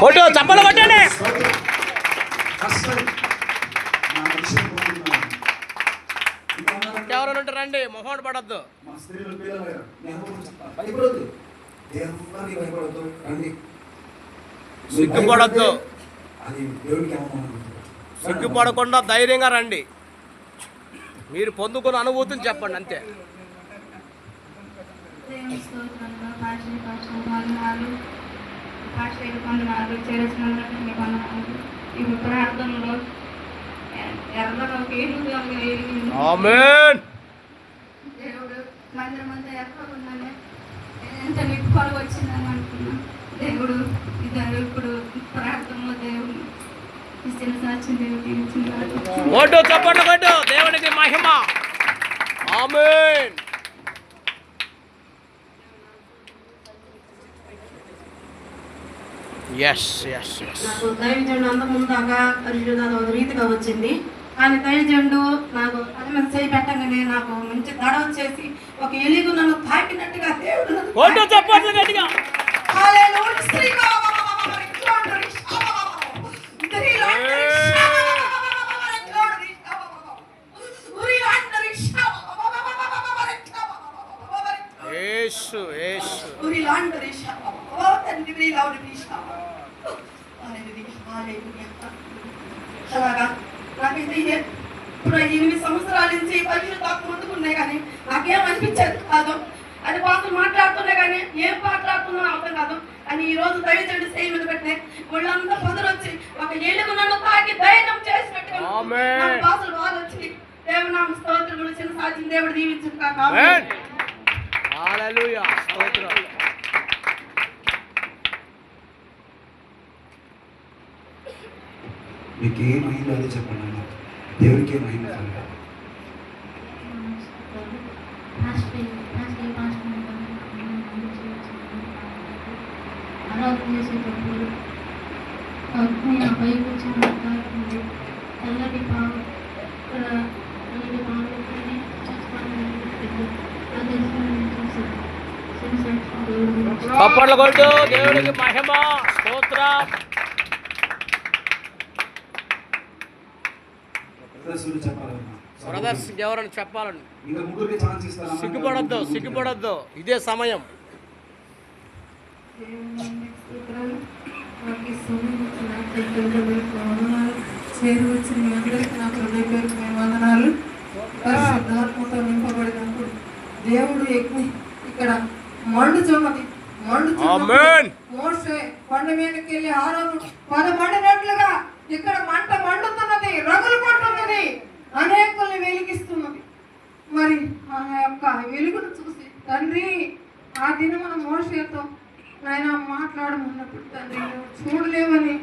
Photo చప్పలు కొట్టండి? ఎవరైనా ఉంటే రండి మొహం పడద్దు. సిగ్గుపడొద్దు. సిగ్గుపడకుండా ధైర్యంగా రండి. మీరు పొందుకున్న అనుభూతిని చెప్పండి అంతే. దేవుని స్తోత్రంలో వందనాలు వందనాలు వందనాలు ప్రార్థనలో ఎరిగింది దేవుడు మందిరం అంతా ఎక్కడ ఉన్నానే ఎంత వచ్చిందని అనుకున్నా. దేవుడు ఇద్దరు ఇప్పుడు ప్రార్థనలో దేవుడు ఇచ్చిన సాక్ష్యం దేవునికి మహిమ. ఆమేన్. ఎస్ ఎస్ నాకు దైవజండు అంత ముందాగా పరిశుద్ధ ఒక రీతిగా వచ్చింది కానీ దైవజండు నాకు మంది చేయి పెట్టగానే నాకు మంచి దడ వచ్చేసి ఒక ఎలుగు నన్ను తాకినట్టుగా దేవుడు ఓటు చప్పట్లు గట్టిగా. యేసు యేసు ఉరిలాంటి శాబా. ఓ తండ్రి. హల్లెలూయా. అలాగా నాకైతే ఇదే ఇప్పుడు ఎనిమిది సంవత్సరాల నుంచి పరిశుద్ధాత్మ ముందుకున్నాయి కానీ నాకేం అనిపించదు కాదు అది పాటలు మాట్లాడుతున్నా కానీ ఏం మాట్లాడుతున్నా అర్థం కాదు కానీ ఈ రోజు దయచేసి చేయి మీద పెట్టిన ఒళ్ళంతా పొదరు వచ్చి ఒక ఏలుగు నన్ను తాకి చేసినట్టుగా ఆమేన్. నాకు భాషలు బాగా వచ్చి దేవునామ స్తోత్రములు చిన్న సాధ్యం దేవుడు దీవించుగా ఆమేన్ హల్లెలూయా స్తోత్రం మీకు ఏ మహిమ అది చెప్పండి అన్న దేవునికి మహిమ చేసేటప్పుడు అగ్ని ఆ తెల్లటి పాము ఇక్కడ తెల్లటి పాము బ్రదర్స్లు చెప్పాలన్నా బ్రదర్స్ ఎవరైనా చెప్పాలండి. ఇంకా ముగ్గురికి ఛాన్స్ ఇస్తాను సిగ్గుపడొద్దు సిగ్గుపడొద్దు. ఇదే సమయం. చేరు వచ్చిన మీ అందరికీ నాకు హృదయపూర్వక వందనాలు పరిశుద్ధాత్మతో నింపబడినప్పుడు దేవుడు ఎక్కి ఇక్కడ ఆమేన్. మండుచున్నప్పుడు మోషే కొండ మీదకి వెళ్ళి పద మండినట్లుగా ఇక్కడ మంట మండుతున్నది. తండ్రి ఆ దినమున మోషేతో నాయన మాట్లాడమన్నప్పుడు తండ్రి చూడలేవని